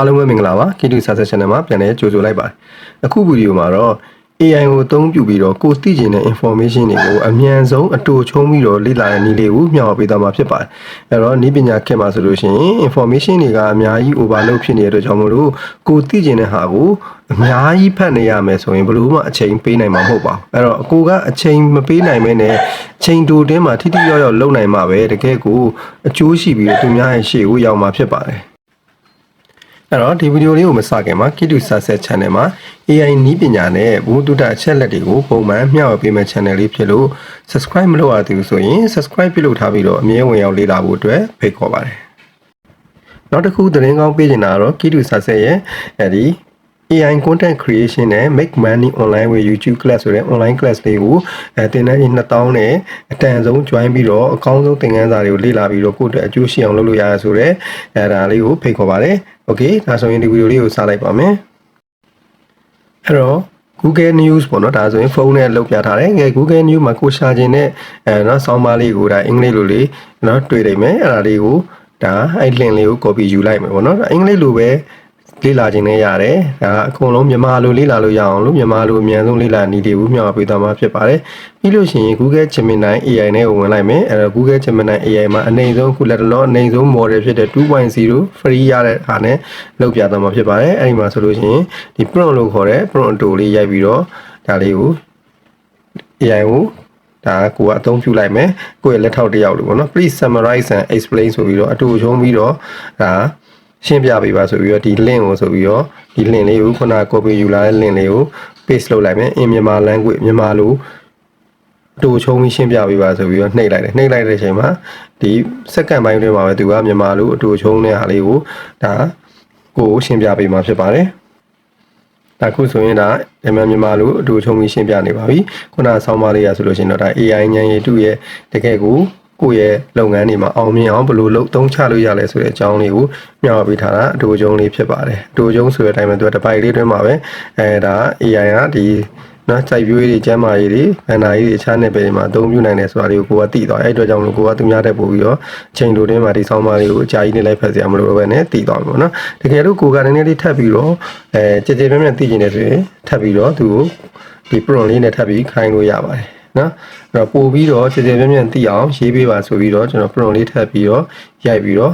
အားလုံးပဲမင်္ဂလာပါကီတူစာဆက် channel မှာပြန်လည်ကြိုဆိုလိုက်ပါတယ်အခုဗီဒီယိုမှာတော့ AI ကိုအသုံးပြုပြီးတော့ကိုသိကျင်တဲ့ information တွေကိုအမြန်ဆုံးအတူချုံးပြီးတော့လေ့လာတဲ့နည်းလေးကိုမျှဝေပေးသွားမှာဖြစ်ပါတယ်အဲ့တော့ဤပညာခေတ်မှာဆိုလို့ရှိရင် information တွေကအများကြီး overload ဖြစ်နေတဲ့အတွက်ကြောင့်မို့လို့ကိုသိကျင်တဲ့ဟာကိုအများကြီးဖတ်နေရမယ်ဆိုရင်ဘယ်လို့မှအချိန်ပေးနိုင်မှာမဟုတ်ပါဘူးအဲ့တော့အကိုကအချိန်မပေးနိုင်မဲနဲ့အချိန်တိုတင်းမှာထိထိရောက်ရောက်လုပ်နိုင်မှာပဲတကယ်ကိုအကျိုးရှိပြီးတော့သူများရဲ့ရှေ့ကိုရောက်မှာဖြစ်ပါတယ် အဲ့တော့ဒီဗီဒီယိုလေးကိုမစခင်မှာ Kidu Success Channel မှာ AI နည်းပညာနဲ့ဘုဒ္ဓတအချက်လက်တွေကိုပုံမှန်မျှဝေပေးမယ့် channel လေးဖြစ်လို့ subscribe မလုပ်ရသေးဘူးဆိုရင် subscribe ပြုလုပ်ထားပြီးတော့အမြဲဝင်ရောက်လေ့လာဖို့အတွက်ဖိတ်ခေါ်ပါတယ်။နောက်တစ်ခုသတင်းကောင်းပေးချင်တာကတော့ Kidu Success ရဲ့အဲဒီ AI content creation နဲ့ make money online with YouTube class ဆိုတဲ့ online class လေးကိုအဲသင်တန်းကြီး2000နဲ့အတန်ဆုံး join ပြီးတော့အကောင်းဆုံးသင်ခန်းစာတွေကိုလေ့လာပြီးတော့ကိုယ့်အတွက်အကျိုးရှိအောင်လုပ်လို့ရရဆိုတဲ့အဲဒါလေးကိုဖိတ်ခေါ်ပါတယ်။ Okay ဒါဆိုရင်ဒီဗီဒီယိုလေးကိုစလိုက်ပါမယ်။အဲ့တော့ Google News ပေါ့နော်ဒါဆိုရင်ဖုန်းနဲ့လုပ်ပြထားတယ်ငယ် Google News မှာကိုရှာခြင်းနဲ့အဲနော်ဆောင်းပါးလေးကိုဒါအင်္ဂလိပ်လိုလေးနော်တွေ့နိုင်မယ်အဲ့ဒါလေးကိုဒါအဲ့ link လေးကို copy ယူလိုက်မယ်ပေါ့နော်ဒါအင်္ဂလိပ်လိုပဲ လေ့လာခြင်းနဲ့ရတယ်ဒါအကုန်လုံးမြန်မာလိုလေ့လာလို့ရအောင်လို့မြန်မာလိုအမြန်ဆုံးလေ့လာနည်းတွေကိုမျှဝေပေးသွားမှာဖြစ်ပါတယ်ပြီးလို့ရှိရင် Google Gemini AI နဲ့ကိုဝင်လိုက်မယ်အဲ့တော့ Google Gemini AI မှာအနေဆုံးခုလက်တလောအနေဆုံး model ဖြစ်တဲ့2.0 free ရတဲ့ဟာနဲ့လုပ်ပြသွားမှာဖြစ်ပါတယ်အဲ့ဒီမှာဆိုလို့ရှိရင်ဒီ prompt လို့ခေါ်တဲ့ prompt တိုလေးရိုက်ပြီးတော့ဒါလေးကို AI ကိုဒါကိုကအသုံးပြုလိုက်မယ်ကိုယ့်ရဲ့လက်ထောက်တစ်ယောက်လို့ပေါ့နော် please summarize and explain ဆိုပြီးတော့အတူချုံးပြီးတော့ဒါ ရှင်းပြပေးပါဆိုပြီးတော့ဒီ link ကိုဆိုပြီးတော့ဒီ link လေးကိုခုန copy ယူလာတဲ့ link လေးကို paste လုပ်လိုက်မယ် in မြန်မာ language မြန်မာလိုအတူချုံးပြီးရှင်းပြပေးပါဆိုပြီးတော့နှိပ်လိုက်တယ်နှိပ်လိုက်တဲ့အချိန်မှာဒီစက္ကန့်ပိုင်းတွင်းမှာပဲသူကမြန်မာလိုအတူချုံးတဲ့ဟာလေးကိုဒါကိုရှင်းပြပေးမှာဖြစ်ပါတယ်ဒါခုဆိုရင်ဒါမြန်မာမြန်မာလိုအတူချုံပြီးရှင်းပြနေပါပြီခုနဆောင်းပါးလေးရဆိုလို့ရှိရင်တော့ဒါ AI ဉာဏ်ရည်တုရဲ့တကယ်ကို ကိုယ့်ရဲ့လုပ်ငန်းတွေမှာအောင်မြင်အောင်ဘယ်လိုလုပ်သုံးချလို့ရလဲဆိုတဲ့အကြောင်းလေးကိုမျှဝေပေးထားတာအတူချုံလေးဖြစ်ပါတယ်အတူချုံဆိုတဲ့အတိုင်းပဲသူကတစ်ပိုက်လေးတွင်းမှာပဲအဲဒါ AI ကဒီနော်စိုက်ပျိုးရေးတွေကျန်းမာရေးတွေဗန္နာရေးတွေအခြားနယ်ပယ်တွေမှာအသုံးပြုနိုင်တယ်ဆိုတာလေးကိုကိုကသိသွားအဲ့အတွက်ကြောင့်လို့ကိုကသူများတက်ပို့ပြီးတော့ချိန်တိုတင်းမှာဒီဆောင်းပါးလေးကိုအကြာကြီးနေလိုက်ဖက်စရာမလိုတော့ဘဲနဲ့သိသွားမှာပေါ့နော်တကယ်လို့ကိုကနည်းနည်းလေးထပ်ပြီးတော့အဲကြည်ကြည်ပြည့်ပြည့်သိကျင်နေဆိုရင်ထပ်ပြီးတော့သူကိုဒီ prompt လေးနဲ့ထပ်ပြီးခိုင်းလို့ရပါတယ် နော်အဲ့တော့ပို့ပြီးတော့ကြည်ကြည်ပြည့်ပြည့်သိအောင်ရေးပေးပါဆိုပြီးတော့ကျွန်တော် prompt လေးထပ်ပြီးတော့ရိုက်ပြီးတော့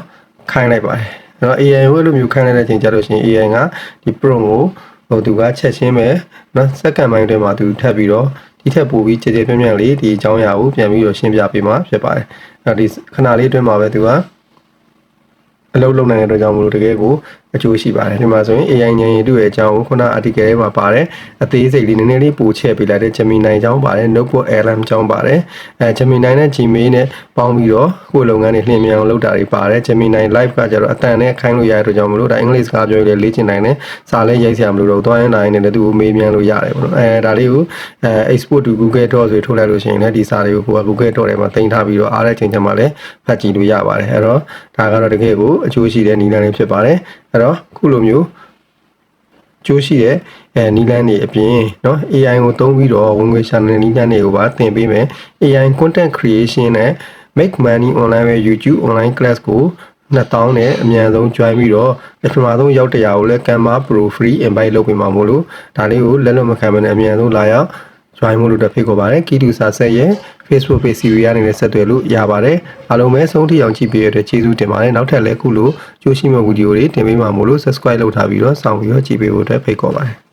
ခိုင်းလိုက်ပါတယ်နော် AI ဝဲလိုမျိုးခိုင်းလိုက်တဲ့အချိန်ကျတော့ရှင် AI ကဒီ prompt ကိုဟိုသူကချက်ချင်းပဲနော်စက္ကန့်ပိုင်းတွင်မှာသူထပ်ပြီးတော့ဒီထက်ပိုပြီးကြည်ကြည်ပြည့်ပြည့်လေးဒီအကြောင်းအရာကိုပြန်ပြီးတော့ရှင်းပြပေးမှာဖြစ်ပါတယ်အဲ့တော့ဒီခဏလေးအတွင်းမှာပဲသူကအလုပ်လုပ်နိုင်တဲ့အတွက်ကြောင့်မလို့တကယ်ကိုအကျိုးရှိပါတယ်ဒီမှာဆိုရင် AI ဉာဏ်ရည်တုရဲ့အကြောင်းကိုခုန article ထဲမှာပါတယ်အသေးစိတ်လေးနည်းနည်းလေးပို့ချဲ့ပေးလိုက်တဲ့ Gemini အကြောင်းပါတယ် Notebook LM အကြောင်းပါတယ်အဲ Gemini နဲ့ Gmail နဲ့ပေါင်းပြီးတော့ကိုယ်လုပ်ငန်းတွေလျင်မြန်အောင်လုပ်တာတွေပါတယ် Gemini Live ကကျတော့အတန်နဲ့ခိုင်းလို့ရတဲ့အတွက်ကြောင့်မလို့ဒါအင်္ဂလိပ်စကားပြောရလေ့ကျင့်နိုင်တယ်စာလည်းရိုက်စရာမလိုတော့သွားရင်တိုင်းနဲ့တူကိုမေးမြန်းလို့ရတယ်ပေါ့နော်အဲဒါလေးကိုအဲ export to Google Docs ဆိုထုတ်လိုက်လို့ရှိရင်လည်းဒီစာတွေကိုကိုက Google Docs ထဲမှာတင်ထားပြီးတော့အားတဲ့ချိန်ချက်မှာလည်းဖတ်ကြည့်လို့ရပါတယ်အဲတော့ဒါကတော့တကယ်ကိုအကျိုးရှိတဲ့နည်းလမ်းလေးဖြစ်ပါတယ်အဲတခုလိုမျိုးကျိုးရှိတဲ့အဲနီလန်းတွေအပြင်เนาะ AI ကိုသုံးပြီးတော့ဝင်ငွေရှာတဲ့နီလန်းတွေကိုပါသင်ပေးမယ် AI content creation နဲ့ make money online ပဲ YouTube online class ကို2000နဲ့အမြန်ဆုံး join ပြီးတော့ပထမဆုံးရောက်တရားကိုလည်း Canva Pro free invite လုပ်ပေးမှာမို့လို့ဒါလေးကိုလက်လွတ်မခံဘဲနဲ့အမြန်ဆုံးလာရောက် join မို့လို့တက်ဖိတ်ခေါ်ပါတယ်ကီတူစာဆက်ရဲ့ Facebook page series ရနေတဲ့ဆက်သွယ်လို့ရပါတယ်အားလုံးပဲဆုံးထိအောင်ကြည့်ပေးရတဲ့ကျေးဇူးတင်ပါတယ်နောက်ထပ်လည်းခုလိုကြိုးရှိမဲ့ဗီဒီယိုတွေတင်ပေးမှာမို့လို့ subscribe လုပ်ထားပြီးတော့စောင့်ပြီးတော့ကြည့်ပေးဖို့အတွက်ဖိတ်ခေါ်ပါတယ်